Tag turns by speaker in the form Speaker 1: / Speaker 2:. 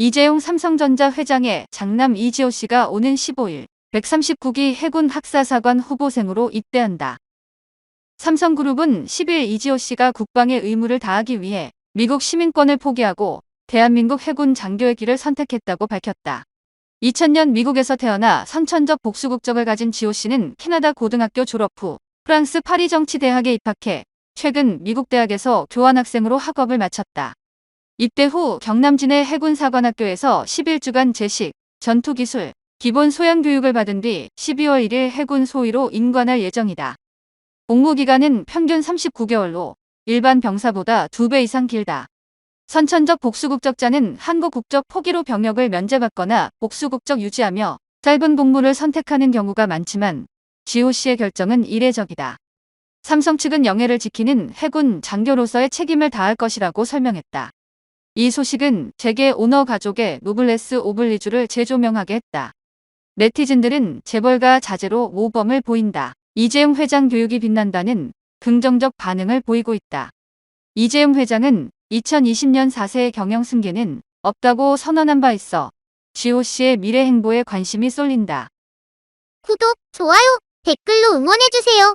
Speaker 1: 이재용 삼성전자 회장의 장남 이지호 씨가 오는 15일 139기 해군 학사사관 후보생으로 입대한다. 삼성그룹은 10일 이지호 씨가 국방의 의무를 다하기 위해 미국 시민권을 포기하고 대한민국 해군 장교의 길을 선택했다고 밝혔다. 2000년 미국에서 태어나 선천적 복수 국적을 가진 지호 씨는 캐나다 고등학교 졸업 후 프랑스 파리 정치대학에 입학해 최근 미국 대학에서 교환학생으로 학업을 마쳤다. 입대 후 경남진해 해군사관학교에서 11주간 제식, 전투기술, 기본 소양 교육을 받은 뒤 12월 1일 해군 소위로 임관할 예정이다. 복무 기간은 평균 39개월로 일반 병사보다 2배 이상 길다. 선천적 복수국적자는 한국 국적 포기로 병역을 면제받거나 복수국적 유지하며 짧은 복무를 선택하는 경우가 많지만 씨의 결정은 이례적이다. 삼성 측은 영예를 지키는 해군 장교로서의 책임을 다할 것이라고 설명했다. 이 소식은 재계 오너 가족의 노블레스 오블리주를 재조명하게 했다. 네티즌들은 재벌가 자제로 모범을 보인다. 이재용 회장 교육이 빛난다는 긍정적 반응을 보이고 있다. 이재용 회장은 2020년 4세의 경영 승계는 없다고 선언한 바 있어 씨의 미래 행보에 관심이 쏠린다.
Speaker 2: 구독, 좋아요, 댓글로 응원해주세요.